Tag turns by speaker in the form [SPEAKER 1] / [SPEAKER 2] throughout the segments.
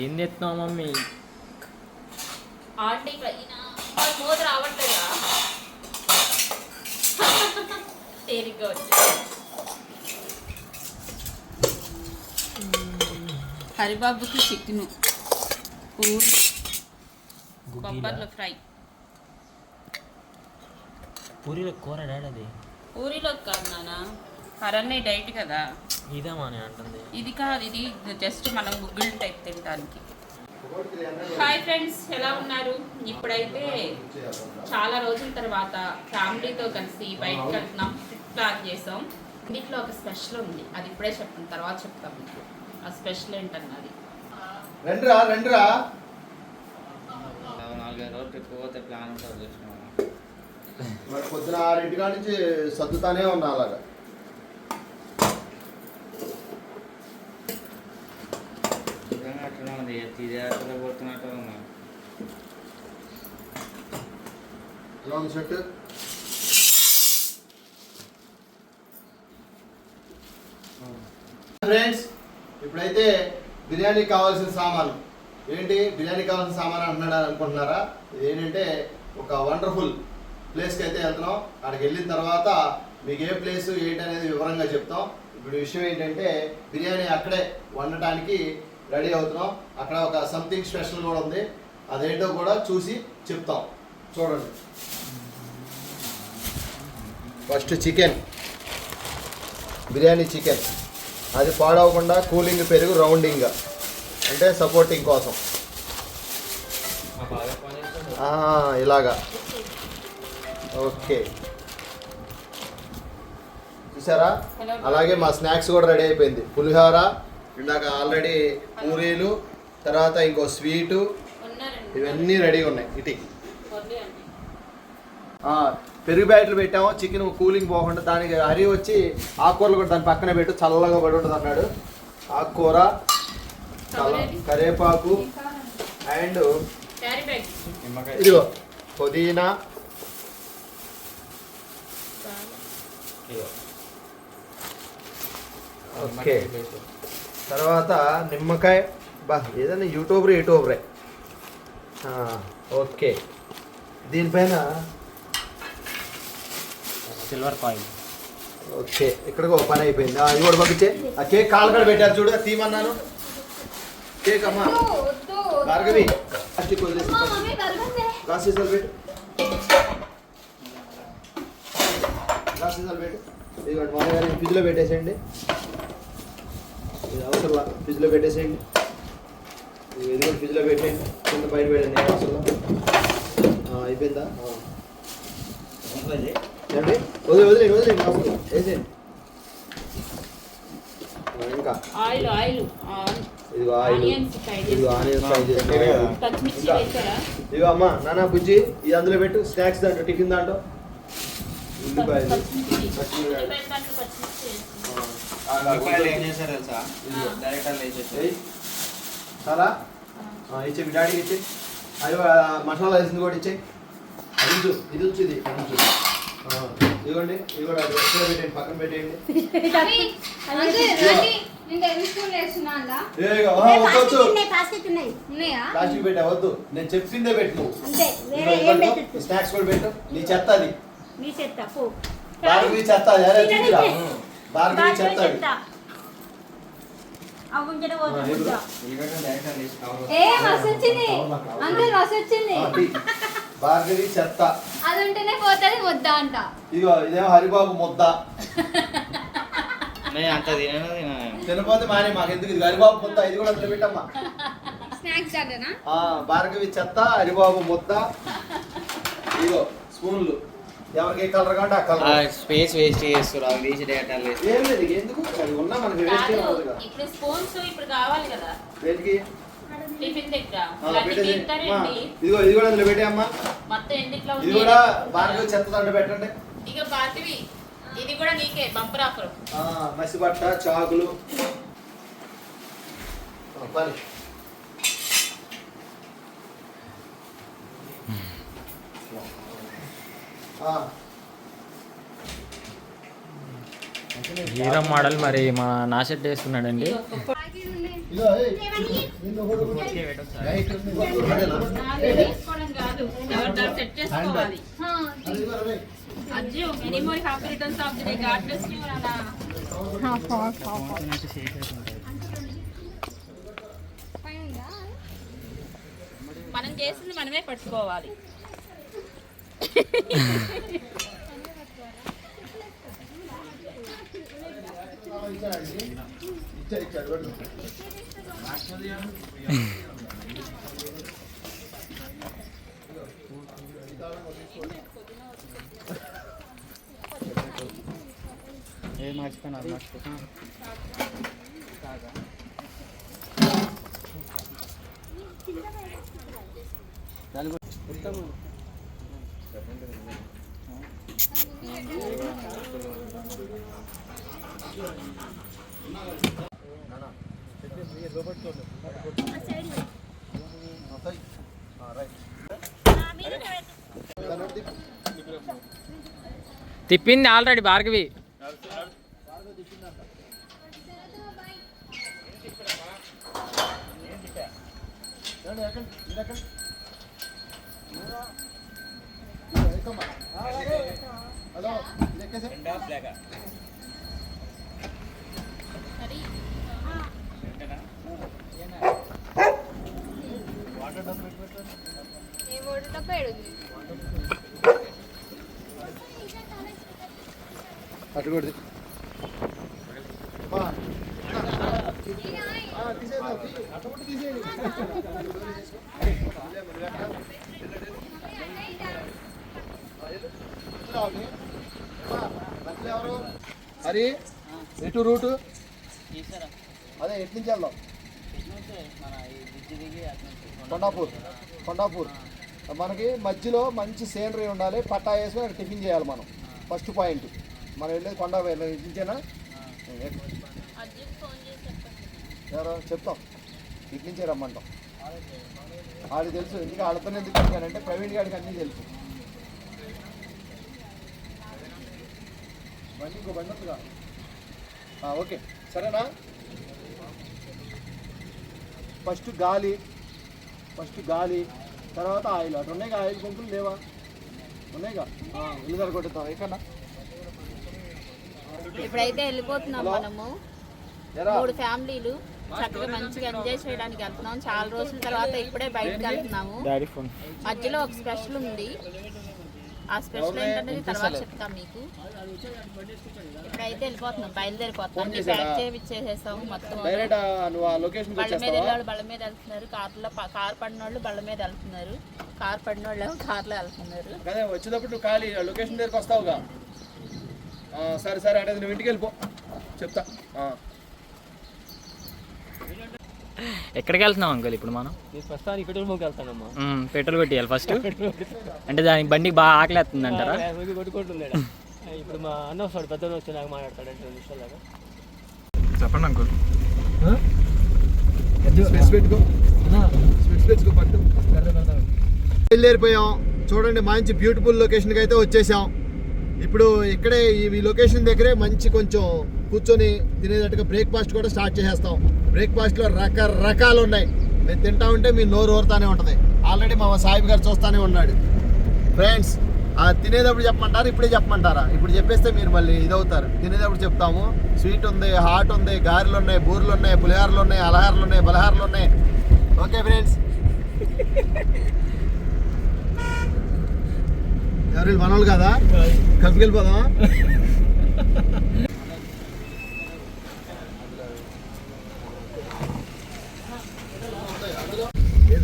[SPEAKER 1] ఏం తెస్తున్నావు mummy?
[SPEAKER 2] Aunty మూత రావట్లేదా? తేలిగ్గా హరిబాబుకి చికెన్. పూరి. బొబ్బర్లు ఫ్రై.
[SPEAKER 1] పూరీలో కూర డాడీ
[SPEAKER 2] పూరిలో కాదు నాన్న. హరన్నే డైట్ కదా.
[SPEAKER 1] ఇదేమా అని అంటుంది.
[SPEAKER 2] ఇది కాదు ఇది జస్ట్ మనం గుగ్గిల్ టైప్ తినడానికి హాయ్ ఫ్రెండ్స్ ఎలా ఉన్నారు? ఇప్పుడైతే చాలా రోజుల తర్వాత ఫ్యామిలీతో కలిసి బయటకు వెళ్తున్నాం. ట్రిప్ ప్లాన్ చేసాం. ఇంట్లో ఒక స్పెషల్ ఉంది. అది ఇప్పుడే చెప్తాం తర్వాత చెప్తాం మీకు. ఆ స్పెషల్ ఏంటన్నది?
[SPEAKER 3] రండిరా రండిరా.
[SPEAKER 4] నాలుగైదు రోజులు ట్రిప్ పోతే ప్లాన్ ఉంటుంది
[SPEAKER 3] మరి పొద్దున ఆరింటి కాడ నుంచి సర్దుతానే ఉన్నా అలాగా. ఎలా ఉంది. షర్ట్ ఫ్రెండ్స్ ఇప్పుడైతే బిర్యానీ కావాల్సిన సామాన్లు. ఏంటి? బిర్యానీ కావాల్సిన సామాన్ అంటున్నాడు అనుకుంటున్నారా? ఏంటంటే ఒక వండర్ఫుల్ ప్లేస్కి అయితే వెళ్తున్నాం. అక్కడికి వెళ్ళిన తర్వాత మీకు ఏ ప్లేస్ ఏంటి అనేది వివరంగా చెప్తాం. ఇప్పుడు విషయం ఏంటంటే బిర్యానీ అక్కడే వండటానికి రెడీ అవుతున్నాం. అక్కడ ఒక సంథింగ్ స్పెషల్ కూడా ఉంది. అదేంటో కూడా చూసి చెప్తాం. చూడండి. First chicken. బిర్యానీ చికెన్. అది పాడవకుండా కూలింగ్ పెరుగు రౌండింగ్. అంటే సపోర్టింగ్ కోసం. ఇలాగా. ఓకే. చూసారా? అలాగే మా స్నాక్స్ కూడా రెడీ అయిపోయింది. పులిహోర ఇందాక ఆల్రెడీ పూరీలు తర్వాత ఇంకో స్వీటు. ఇవన్నీ రెడీగా ఉన్నాయి. ఇటీ. పెరుగు బ్యాటరీ పెట్టాము. చికెన్ కూలింగ్ పోకుండా దానికి హరి వచ్చి ఆకుకూరలు కూడా దాని పక్కన పెట్టు చల్లగా పడి ఉంటుంది అన్నాడు. ఆకుకూర కరేపాకు అండ్ ఇదిగో పుదీనా
[SPEAKER 4] ఇదిగో.
[SPEAKER 3] ఓకే. తర్వాత నిమ్మకాయ బా ఏదైనా యూట్యూబర్ యూట్యూబరే. ఆ, ఓకే. దీనిపైన
[SPEAKER 1] సిల్వర్ కాయిన్
[SPEAKER 3] ఓకే. ఇక్కడికి ఒక పని అయిపోయింది. ఆ, ఇది కూడా పంపించే ఆ కేక్ కాలు కూడా పెట్టారు చూడు అది తీయమన్నాను. కేక్ అమ్మా. భార్గవి వదిలేసి గ్లాస్ సీసాలు పెట్టు గ్లాస్ సీసాలు పెట్టు ఇదిగోండి గారి ఫ్రిడ్జ్లో పెట్టేసేయండి. ఇది అవసరంలా ఫ్రిడ్జ్లో పెట్టేసేయండి. ఇది కూడా ఫ్రిడ్జ్లో పెట్టేయండి కింద బయట పెట్టండి అవసరంలా అయిపోయిందా. ఏమండి? వదిలే వదిలేండి వదిలేండి అవసరం వేసేయండి. ఇంకా.
[SPEAKER 2] Oil oil.
[SPEAKER 3] ఇదిగో ఆయిల్.
[SPEAKER 2] ఫ్రై
[SPEAKER 3] ఇదిగో అమ్మ నాన్న బుజ్జి ఇది అందులో పెట్టు. స్నాక్స్ దాంట్లో టిఫిన్ దాంట్లో. ఉల్లిపాయలు.
[SPEAKER 2] ఉల్లిపాయల
[SPEAKER 4] ఏం చేశారు తెలుసా. డైరెక్ట్.
[SPEAKER 3] చాలా ఇచ్చే మీ డాడీకి ఇచ్చే అయ్యో ఆ, మసాలా వేసింది కూడా ఇచ్చే అది ఇది ఉంచు ఇది అది ఇదిగోండి ఇది కూడా అది పెట్టండి పక్కన పెట్టేయండి ప్లాస్టిక్ పెట్టా వద్దు నేను చెప్పిందే పెట్టు స్నాక్స్ కూడా పెట్టు నీ చెత్త అది
[SPEAKER 5] నీ చెత్త పో
[SPEAKER 3] భార్గవి చెత్త. చూపిరా. భార్గవి చెత్త
[SPEAKER 5] అవుంజన ఏ మస్తు వచ్చింది. అందరూ మస్తు వచ్చింది.
[SPEAKER 3] భార్గవి చెత్త.
[SPEAKER 5] అది ఉంటేనే పోతుంది వద్దా అంట.
[SPEAKER 3] ఇదిగో ఇదేమో హరిబాబు ముద్ద.
[SPEAKER 4] నేను అంత తినను తినను.
[SPEAKER 3] తినపోతే మానే మాకు ఎందుకు ఇది? హరిబాబు ముద్ద ఇది కూడా అందులో పెట్టమ్మా.
[SPEAKER 5] స్నాక్స్ అంటనా
[SPEAKER 3] ఆ, భార్గవి చెత్త హరిబాబు ముద్ద. ఇదిగో స్పూన్లు. ఎవరికి కలర్ కావాలంటే ఆ కలర్.
[SPEAKER 4] స్పేస్ వేస్ట్ చేస్తారు అవి తీసి అలా వేసి
[SPEAKER 3] ఏం లేదు ఎందుకు? అది ఉన్నా మనకి వేస్ట్
[SPEAKER 2] కాదు ఇప్పుడు స్పూన్స్ ఇప్పుడు కావాలి కదా. టిఫిన్ దగ్గర.
[SPEAKER 3] ఇదిగో ఇది కూడా అందులో పెట్టేయమ్మా
[SPEAKER 2] మొత్తం
[SPEAKER 3] ఇది
[SPEAKER 2] ఉంది
[SPEAKER 3] కూడా భార్గవి చెత్త దండ పెట్టండి.
[SPEAKER 2] ఇక బాతివి ఇది కూడా నీకే బంపర్ ఆఫర్
[SPEAKER 3] ఆ, మసిబట్ట చాకులు. పని.
[SPEAKER 1] హీరో మోడల్ మరి మా నా షర్ట్ వేసుకున్నాడండి
[SPEAKER 2] మనం చేసింది మనమే పట్టుకోవాలి.
[SPEAKER 4] ఏ మర్చిపోయినా మర్చిపోయినా
[SPEAKER 3] వస్తాయి. ఆ, రైట్. దాన్ని ఒకటి తిప్పు.
[SPEAKER 1] తిప్పింది ఆల్రెడీ భార్గవి.
[SPEAKER 3] ఏమండి, అటుకోడు మీరు ఎటు రూటు? అదే ఎట్నుంచి వెళ్దాం అటు నుంచి కొండాపూర్. కొండాపూర్. మనకి మధ్యలో మంచి సీనరీ ఉండాలి. పట్టా వేసుకొని అక్కడ టిఫిన్ చేయాలి మనం. ఫస్ట్ పాయింట్ మనం వెళ్ళేది కొండ నుంచేనా ఎవరో? చెప్తాం. ఇటు నుంచే రమ్మంటాం. వాళ్ళకి తెలుసు. ఇంకా వాళ్ళతో ఎందుకు అడిగానంటే ప్రవీణ్ గారికి అన్నీ తెలుసు. బండి ఇంకో బండి ఉందిగా. ఆ, ఓకే. సరేనా? ఫస్ట్ గాలి ఫస్ట్ గాలి తర్వాత ఆయిల్. అటు ఉన్నాయి ఆయిల్ పంపులు లేవా? ఉన్నాయిగా ఇల్లు కొట్టుతాం ఎక్కడ
[SPEAKER 2] ఇప్పుడైతే వెళ్ళిపోతున్నాం. మనము. మూడు ఫ్యామిలీలు. చక్కగా మంచిగా ఎంజాయ్ చేయడానికి వెళ్తున్నాం. చాలా రోజుల తర్వాత ఇప్పుడే బయటకు వెళ్తున్నాము. మధ్యలో ఒక స్పెషల్ ఉంది. ఆ స్పెషల్ ఏంటనేది తర్వాత చెప్తాం మీకు. ఇప్పుడైతే వెళ్ళిపోతున్నాం బయలుదేరిపోతున్నాం. అన్ని? ప్యాక్ చేయించేసేసాం మొత్తం బళ్ళ మీద వెళ్ళేవాళ్ళు బళ్ళ మీద వెళ్తున్నారు. కార్లో కార్ పడిన వాళ్ళు బళ్ళ మీద వెళ్తున్నారు. కార్ పడిన వాళ్ళు కార్లో వెళ్తున్నారు.
[SPEAKER 3] వచ్చేటప్పుడు ఖాళీ లొకేషన్ దగ్గరికి వస్తావుగా. సరే సరే అంటే నువ్వు ఇంటికి వెళ్ళిపో. చెప్తా.
[SPEAKER 1] ఎక్కడికి వెళ్తున్నాం అంకుల్ ఇప్పుడు మనం?
[SPEAKER 6] ప్రస్తుతానికి పెట్రోల్ బంక్ వెళ్తానమ్మా.
[SPEAKER 1] మ్మ్, పెట్రోల్ పెట్టేయాలి ఫస్ట్. అంటే దానికి బండికి బాగా ఆకలేస్తుంది అంటారా?
[SPEAKER 6] రోజు కొట్టుకుంటున్నాడు ఇప్పుడు మా అన్న వస్తాడు పెద్ద వచ్చి నాకు మాట్లాడతాడు రెండు నిమిషాలు
[SPEAKER 1] చెప్పండి అంకుల్.
[SPEAKER 3] బయలుదేరిపోయాం. చూడండి మంచి బ్యూటిఫుల్ లొకేషన్కి అయితే వచ్చేసాం. ఇప్పుడు ఇక్కడే ఈ లొకేషన్ దగ్గరే మంచి కొంచెం కూర్చొని తినేటట్టుగా బ్రేక్ఫాస్ట్ కూడా స్టార్ట్ చేసేస్తాం. బ్రేక్ఫాస్ట్లో రకరకాలు ఉన్నాయి. మేము తింటా ఉంటే మీ నోరు ఊరుతానే ఉంటుంది. ఆల్రెడీ మా సాహిబ్ గారు చూస్తానే ఉన్నాడు. ఫ్రెండ్స్ తినేటప్పుడు చెప్పమంటారా? ఇప్పుడే చెప్పమంటారా? ఇప్పుడు చెప్పేస్తే మీరు మళ్ళీ ఇదవుతారు. తినేటప్పుడు చెప్తాము. స్వీట్ ఉంది హాట్ ఉంది గారెలు ఉన్నాయి బూరెలు ఉన్నాయి పులిహారలు ఉన్నాయి అలహారలు ఉన్నాయి బలహారలు ఉన్నాయి. ఓకే ఫ్రెండ్స్ ఎవరు? మనోళ్ళు కదా? కలిపి వెళ్ళిపోదామా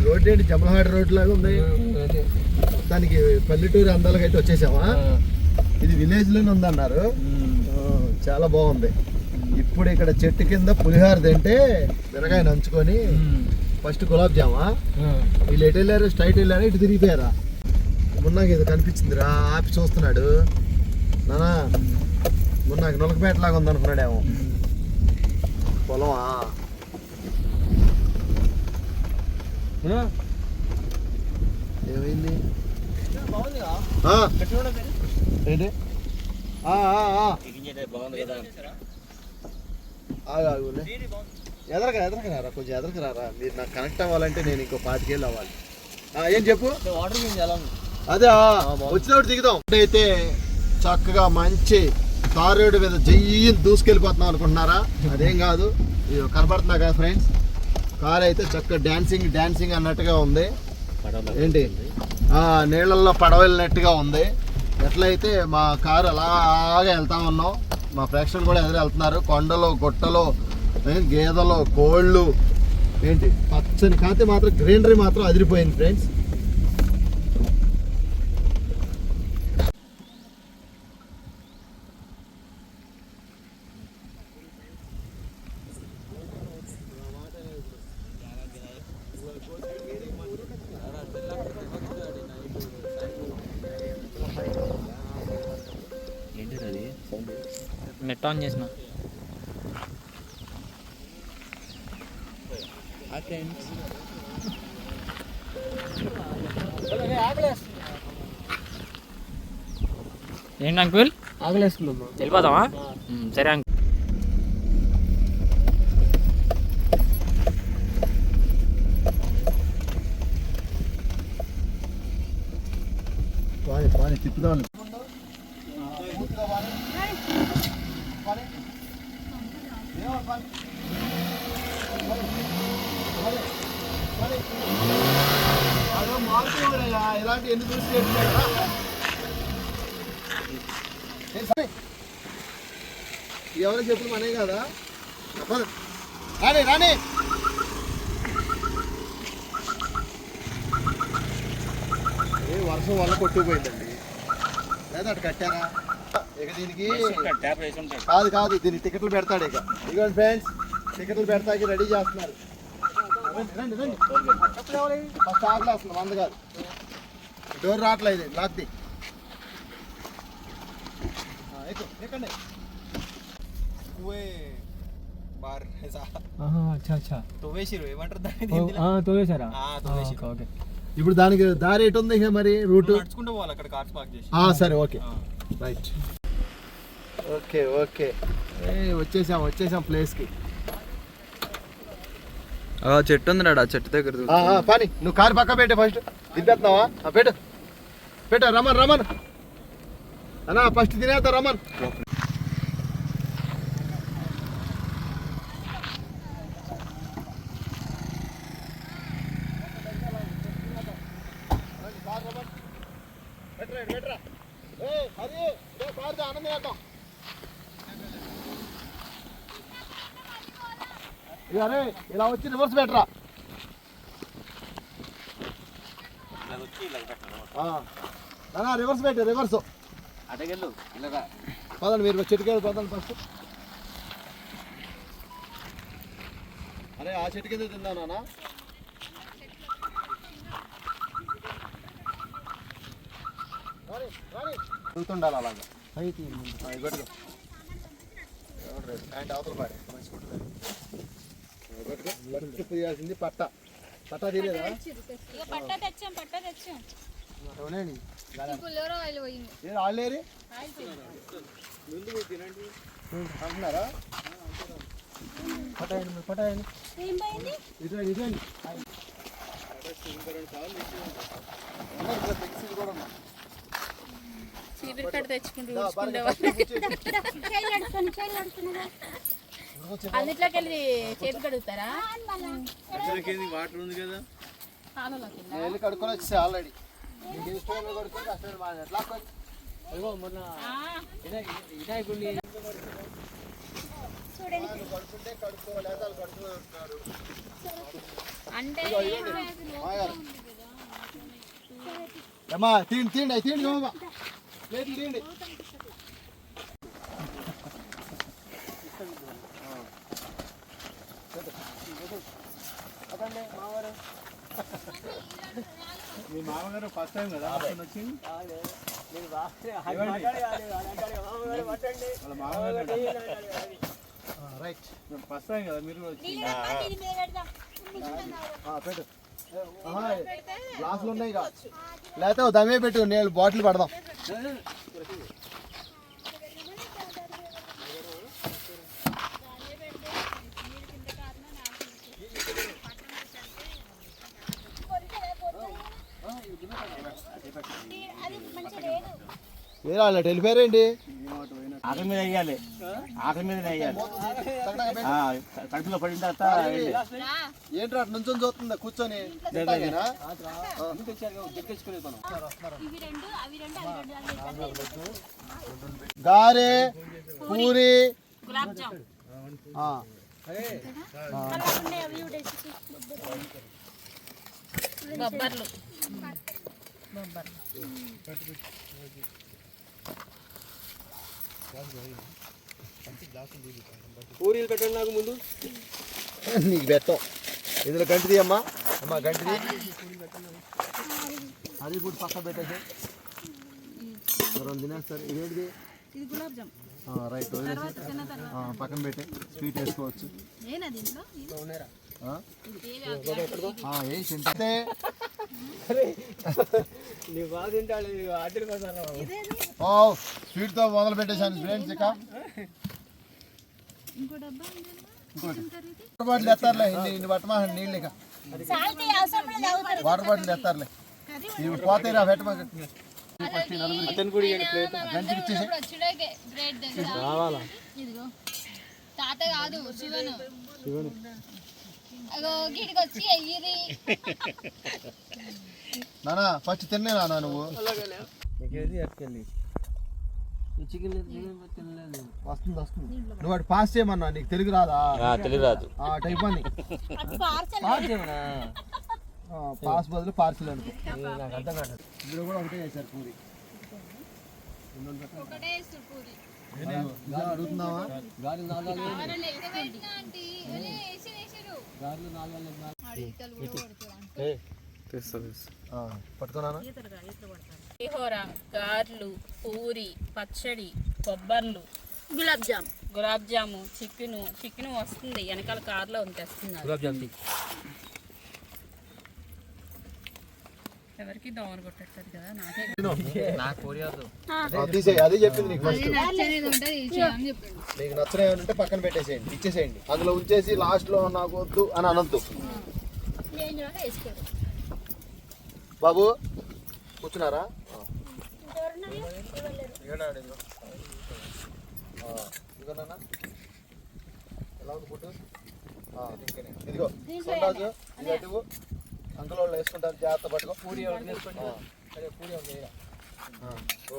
[SPEAKER 3] రోడ్ ఏంటి జమలహాడ్ రోడ్ లాగా ఉంది. మొత్తానికి పల్లెటూరు అందాలకు అయితే వచ్చేసామా ఇది విలేజ్లోనే ఉందన్నారు. చాలా బాగుంది. ఇప్పుడు ఇక్కడ చెట్టు కింద పులిహార తింటే మిరగాయ నంచుకొని ఫస్ట్ గులాబ్ జామా. వీళ్ళు ఎటు వెళ్ళారు స్ట్రైట్ వెళ్ళారు ఇటు తిరిగిపోయారా? మున్నాకి ఏదో కనిపించిందిరా ఆపి చూస్తున్నాడు. నానా మున్నాకి నులకపేట లాగా ఉంది అనుకున్నాడేమో పొలమా ఏమైంది? ఆ, ఏంటి? ఆ, ఆ, ఆ.
[SPEAKER 4] బాగుంది కదా
[SPEAKER 3] ఆగు, ఆగులే. ఎదరక ఎదరక రారా కొంచెం ఎదరక రారా. మీరు నాకు కనెక్ట్ అవ్వాలంటే నేను ఇంకో పాతికేళ్ళు అవ్వాలి. ఆ, ఏం చెప్పు? అదే ఆ, వచ్చినప్పుడు దిగుదాం. అయితే చక్కగా మంచి తార్ రోడ్డు మీద జయ్యిని దూసుకెళ్ళిపోతున్నాం అనుకుంటున్నారా? అదేం కాదు. ఇది కనపడుతున్నా కదా ఫ్రెండ్స్ కార్ అయితే చక్కగా డాన్సింగ్ డాన్సింగ్ అన్నట్టుగా ఉంది. ఏంటి? ఆ, నీళ్ళల్లో పడవ వెళ్ళినట్టుగా ఉంది. ఎట్లయితే మా కారు అలాగే వెళ్తా ఉన్నాం. మా ప్రేక్షకులు కూడా ఎదురు వెళ్తున్నారు. కొండలు గుట్టలు గేదెలు కోళ్ళు ఏంటి? పచ్చని కాతే మాత్రం గ్రీనరీ మాత్రం అదిరిపోయింది ఫ్రెండ్స్.
[SPEAKER 1] నెట్ ఆన్ చేసిన. ఏంటి అంకుల్?
[SPEAKER 6] ఆగలేసుకుందమ్మా
[SPEAKER 1] వెళ్ళిపోతావా ఉమ్, సరే అంకుల్.
[SPEAKER 3] పాని పాని తిప్పుదాం ఎవరు చెప్పిన మనే కదా. రాని రాని. ఏ వర్షం వల్ల కొట్టుకుపోయిందండి. లేదా అటు కట్టారా? ఇక దీనికి కాదు కాదు దీనికి టికెట్లు పెడతాడు ఇక. ఇదిగోండి ఫ్రెండ్స్ టికెట్లు పెడతాకి రెడీ చేస్తున్నారు. రండి, రండి. ఫస్ట్ ఆకలి వస్తుంది కాదు. డోర్ రావట్లేదు లాక్ది ఆ, ఎక్కు, ఎక్కండి
[SPEAKER 6] అచ్చా అచ్చా
[SPEAKER 4] తోవేసిరు ఏమంటారు దాన్ని
[SPEAKER 6] తోవేశారా
[SPEAKER 4] ఆ, తోవేసిరు.
[SPEAKER 6] ఓకే
[SPEAKER 3] ఇప్పుడు దానికి దారి ఎటు ఉంది ఇక మరి? రూట్?
[SPEAKER 4] నడుచుకుంటూ పోవాలి అక్కడ కార్స్ పార్క్ చేసి.
[SPEAKER 3] ఆ, సరే ఓకే. Right okay okay. ఏ వచ్చేసాం వచ్చేసాం ప్లేస్కి.
[SPEAKER 7] చెట్టు ఉంది ఆ చెట్టు దగ్గర
[SPEAKER 3] పని. నువ్వు కారు పక్క పెట్టే ఫస్ట్. దింపేస్తున్నావా? ఆ, పెట్టు. పెట్టు రమన్ రమన్. అన్నా ఫస్ట్ తినేస్తా రమన్ అరే ఇలా వచ్చి రివర్స్ పెట్టరా. రివర్స్ పెట్టు రివర్స్
[SPEAKER 4] అటకెళ్ళు ఇలాగా.
[SPEAKER 3] పదండి మీరు చెట్టుకి పదండి ఫస్ట్. అరే ఆ చెట్టు కింద తిందాం నాన్న. వెళ్తుండాలి అలాగా. ఇది పెట్టుకో అవతల పాడే. మంచి పట్ట. పట్ట. తీయలేదా?
[SPEAKER 5] పట్ట తెచ్చాం పట్ట తెచ్చాం.
[SPEAKER 3] అవునండి
[SPEAKER 5] పుల్లూరు ఆయిల్ పోయింది.
[SPEAKER 3] ఏ ఆడలేరి అంటున్నారా? పటాయండి పటాయండి.
[SPEAKER 5] ఏం పోయింది?
[SPEAKER 3] ఇటు ఇటు
[SPEAKER 2] చీపురు కట్ట తెచ్చుకుంటూ అన్నిట్లోకి వెళ్ళి చేతి కడుగుతారా?
[SPEAKER 4] వాటర్ ఉంది కదా.
[SPEAKER 3] కడుక్కొని వచ్చేసి ఆల్రెడీ. అమ్మా తీండి తీండి అవి తీండి అమ్మా లేదు తీండి అదండి మావారు
[SPEAKER 4] మీ మామగారు ఫస్ట్ టైం కదా? వచ్చి?
[SPEAKER 6] నేను బాగా మాట్లాడి
[SPEAKER 4] వాళ్ళ మామగారు
[SPEAKER 3] రైట్
[SPEAKER 4] ఫస్ట్ టైం కదా మీరు కూడా వచ్చి
[SPEAKER 3] పెట్టు. గ్లాసులు ఉన్నాయి లేకపోతే ఓ దమ్మే పెట్టు నేను బాటిల్ పడదాం. వేరే అన్నట్టు వెళ్ళిపోయారేంటి
[SPEAKER 4] ఆకలి మీద వేయాలి. ఆకలి మీద వేయాలి. కడుపులో పడిన తర్వాత
[SPEAKER 3] ఏంటి అటు నుంచి చూస్తుందా? కూర్చొని గారే పూరి.
[SPEAKER 2] బొబ్బర్లు
[SPEAKER 6] పూరీలు పెట్టండి నాకు ముందు.
[SPEAKER 3] నీకు పెట్టం. ఇందులో గంటిది అమ్మా. అమ్మా గంటిది. అది కూడా పక్క పెట్టేసి. రెండు తినేస్తారు. ఇదేంటిది?
[SPEAKER 5] ఇది గులాబ్ జామ్.
[SPEAKER 3] ఆ, రైట్. పక్కన పెట్టి. స్వీట్ వేసుకోవచ్చు. వేసి తింటే? ఓ స్వీట్తో మొదలు పెట్టేశాను ఫ్రెండ్స్ ఇక. వాటర్ బాటిల్ ఎత్తారులే ఇన్ని ఇన్ని పట్టమా నీళ్ళు ఇక. వాటర్ బాటిల్ ఎత్తారులే. ఇవి పోతాయి రా పెట్టమా
[SPEAKER 6] అతను కూడా ప్లేట్. రావాలా?
[SPEAKER 5] తాత కాదు శివను.
[SPEAKER 6] శివుని.
[SPEAKER 3] నానా ఫస్ట్ తిన్నే నానా నువ్వు. వస్తుంది వస్తుంది. నువ్వు వాడు పాస్ చేయమన్నా నీకు తెలుగు రాదా?
[SPEAKER 1] తెలుగు రాదు.
[SPEAKER 3] ఆ టైప్ అని
[SPEAKER 5] అది పార్సల్.
[SPEAKER 3] ఆ, పాస్ బదులు పార్సిల్ అనుకో.
[SPEAKER 6] నాకు అర్థం కాదు
[SPEAKER 3] ఇందులో కూడా ఒకటే చేశారు పూరి. అడుగుతున్నావా?
[SPEAKER 2] పులిహోర గార్లు పూరి పచ్చడి కొబ్బర్లు
[SPEAKER 5] గులాబ్ జామ్
[SPEAKER 2] గులాబ్ జాము చికెను చికెన్ వస్తుంది వెనకాల కార్లో ఉంది తెస్తున్నారు
[SPEAKER 6] గులాబ్ జామ్ తీ
[SPEAKER 2] ఎవరికి దోమలు కొట్టేస్తారు కదా నాకే
[SPEAKER 3] అదే చెప్పింది నీకు ఫస్ట్ నీకు నచ్చనే ఉంటే పక్కన పెట్టేసేయండి ఇచ్చేసేయండి. అందులో ఉంచేసి లాస్ట్లో నాకు వద్దు అని అనొద్దు. బాబు కూర్చున్నారా. ఎలా ఉంది ఫుడ్? ఆ, ఇదిగో సొండాజు ఇది అటువు అంకుల్ వాళ్ళు వేసుకుంటారు జాగ్రత్త పట్టుకో పూరి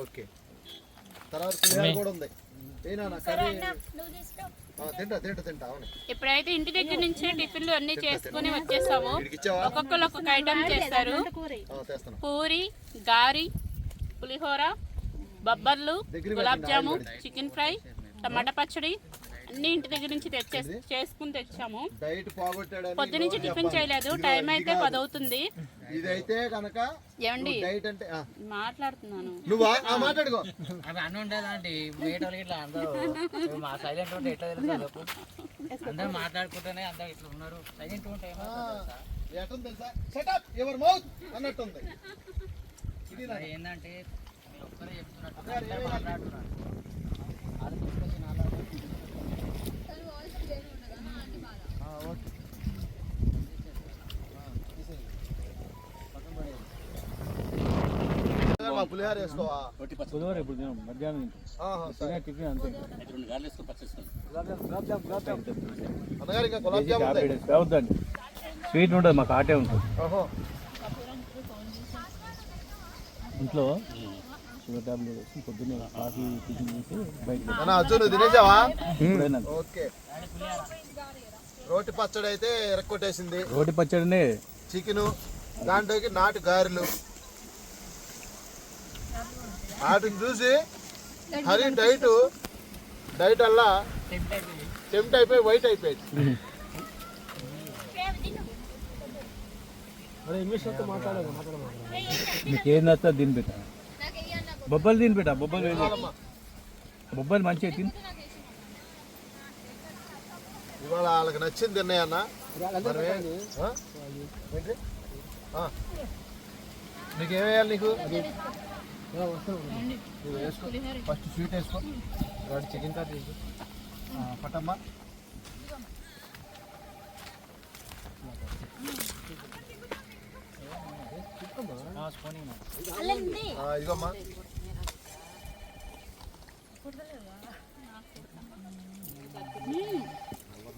[SPEAKER 3] ఓకే. తర్వాత పులిహోర కూడా ఉంది. తింటా అవును.
[SPEAKER 2] ఇప్పుడైతే ఇంటి దగ్గర నుంచే టిఫిన్లు అన్ని చేసుకుని వచ్చేసాము ఒక్కొక్కరు ఒక్కొక్క ఐటమ్ చేస్తారు. పూరి గారి పులిహోర బొబ్బర్లు గులాబ్ జాము. చికెన్ ఫ్రై టమాటా పచ్చడి అన్ని ఇంటి దగ్గర నుంచి తెచ్చే చేసుకుని తెచ్చాము. పొద్దు నుంచి టిఫిన్. చేయలేదు టైం అయితే. పది అవుతుంది
[SPEAKER 3] ఇదైతే కనుక
[SPEAKER 2] ఏమండి?
[SPEAKER 3] డైట్ అంటే ఆ,
[SPEAKER 2] మాట్లాడుతున్నాను.
[SPEAKER 3] నువ్వా? ఆ, మాట్లాడుకో.
[SPEAKER 1] అవి అన్నీ ఉండేదండి. బయట వాళ్ళకి ఇట్లా అందరూ మా సైలెంట్ ఉంటే ఎట్లా తెలుసు అందరూ మాట్లాడుకుంటేనే అందరూ ఇట్లా ఉన్నారు. సైలెంట్ ఉంటే
[SPEAKER 3] తెలుసా? సెటప్ యువర్ మౌత్ అన్నట్టుంది. ఇది నా-
[SPEAKER 1] అది ఏంటంటే మీరు ఒక్కరే చెప్తున్నట్టు
[SPEAKER 3] అదే, అదే.
[SPEAKER 1] మాట్లాడుతున్నారు అది తీసుకొచ్చి నాలుగు
[SPEAKER 3] ఆ, ఓకే పులిహార వేసుకోవా
[SPEAKER 6] ఇప్పుడు మధ్యాహ్నం
[SPEAKER 3] సరే.
[SPEAKER 6] టిఫిన్ అంతే స్వీట్ ఉంటుంది మాకు ఆటే ఉంటుంది ఇంట్లో షుగర్ టాబ్లెట్ వేసి పొద్దున్నే కాఫీ టిఫిన్ చేసి బయట
[SPEAKER 3] తినేసావా ఓకే రోటి పచ్చడి అయితే ఎరక్కొట్టేసింది
[SPEAKER 6] రోటి పచ్చడినే
[SPEAKER 3] చికెను దాంట్లోకి నాటు గారెలు. వాటిని చూసి హరి డైట్ డైట్ అల్లా టెంప్ట్ అయిపోయి వైట్ అయిపోయింది.
[SPEAKER 6] ఏం నచ్చా దీని పెట్ట బొబ్బలు దీని పెట్ట బొబ్బలు బొబ్బలు మంచిగా తిని.
[SPEAKER 3] ఇవాళ వాళ్ళకి నచ్చింది తిన్నాయన్న. నీకు ఏం వేయాలి నీకు? నువ్వు వేసుకో. ఫస్ట్ స్వీట్ వేసుకో. తర్వాత చికెన్ కర్రీ వేసుకో. పట్టమ్మా. ఇదిగోమ్మా.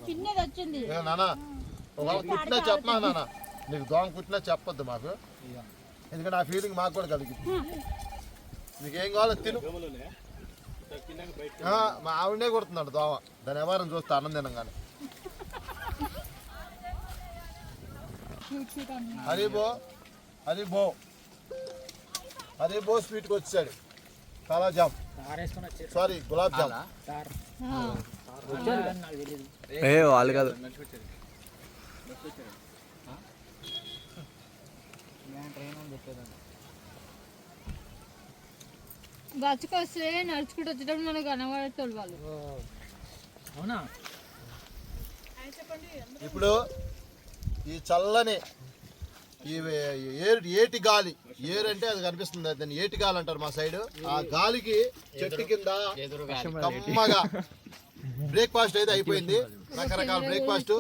[SPEAKER 5] చిన్నది వచ్చింది
[SPEAKER 3] ఏ కుట్టినా చెప్పమా నాన్న నీకు దోమ కుట్టినా చెప్పొద్దు మాకు. ఎందుకంటే ఆ ఫీలింగ్ మాకు కూడా కలిగింది. నీకేం కావాలో తిను. ఆ, మా ఆవిడనే కొడుతున్నాడు దోమ. దాని వ్యవహారం చూస్తే అన్నం తినంగానే. హరిబో హరిబో హరిబో స్వీట్కి వచ్చాడు. కాలా జామ్. సారీ గులాబ్ జామ్.
[SPEAKER 7] ఏ వాళ్ళు కాదు.
[SPEAKER 5] బతుకొస్తే నడుచుకుంటూ వచ్చేటప్పుడు మనకు కనబడతాడు వాళ్ళు.
[SPEAKER 1] అవునా?
[SPEAKER 3] ఇప్పుడు ఈ చల్లని ఈ ఏరు ఏటి గాలి ఏరు అంటే అది కనిపిస్తుంది దాన్ని ఏటి గాలి అంటారు మా సైడ్. ఆ గాలికి చెట్టు కింద కమ్మగా బ్రేక్ఫాస్ట్ అయితే అయిపోయింది. రకరకాల బ్రేక్ఫాస్ట్.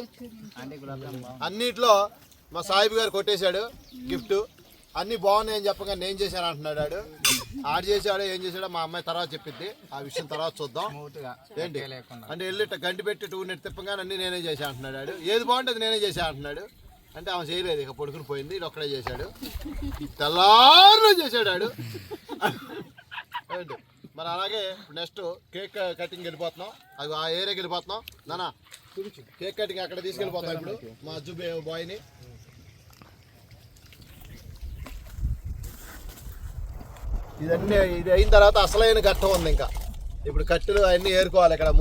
[SPEAKER 3] అన్నిట్లో మా సాహిబ్ గారు కొట్టేశాడు గిఫ్ట్. అన్ని బాగున్నాయని చెప్పగా నేను చేశాను అంటున్నాడు ఆడు ఆడు చేశాడో ఏం చేశాడో మా అమ్మాయి తర్వాత చెప్పిద్ది. ఆ విషయం తర్వాత చూద్దాం. ఏంటి? అంటే వెళ్ళి గంటి పెట్టి టూ నెట్ తిప్పగానే అన్ని నేనే చేశా అంటున్నాడు ఆడు ఏది బాగుంటుంది నేనే చేశా అంటున్నాడు. అంటే ఆమె చేయలేదు ఇక పడుకుని పోయింది. ఇది ఒక్కడే చేశాడు. తెల్లారు చేశాడు ఆడు మరి అలాగే నెక్స్ట్ కేక్ కటింగ్ వెళ్ళిపోతున్నాం. అది ఆ ఏరియాకి వెళ్ళిపోతున్నాం. నానా కేక్ కటింగ్ అక్కడ తీసుకెళ్ళిపోతాం ఇప్పుడు మా అజ్జు బాయ్ని. ఇదన్నీ ఇది అయిన తర్వాత అసలైన ఘట్టం ఉంది ఇంకా. ఇప్పుడు కట్టెలు అవన్నీ ఏరుకోవాలి ఇక్కడ.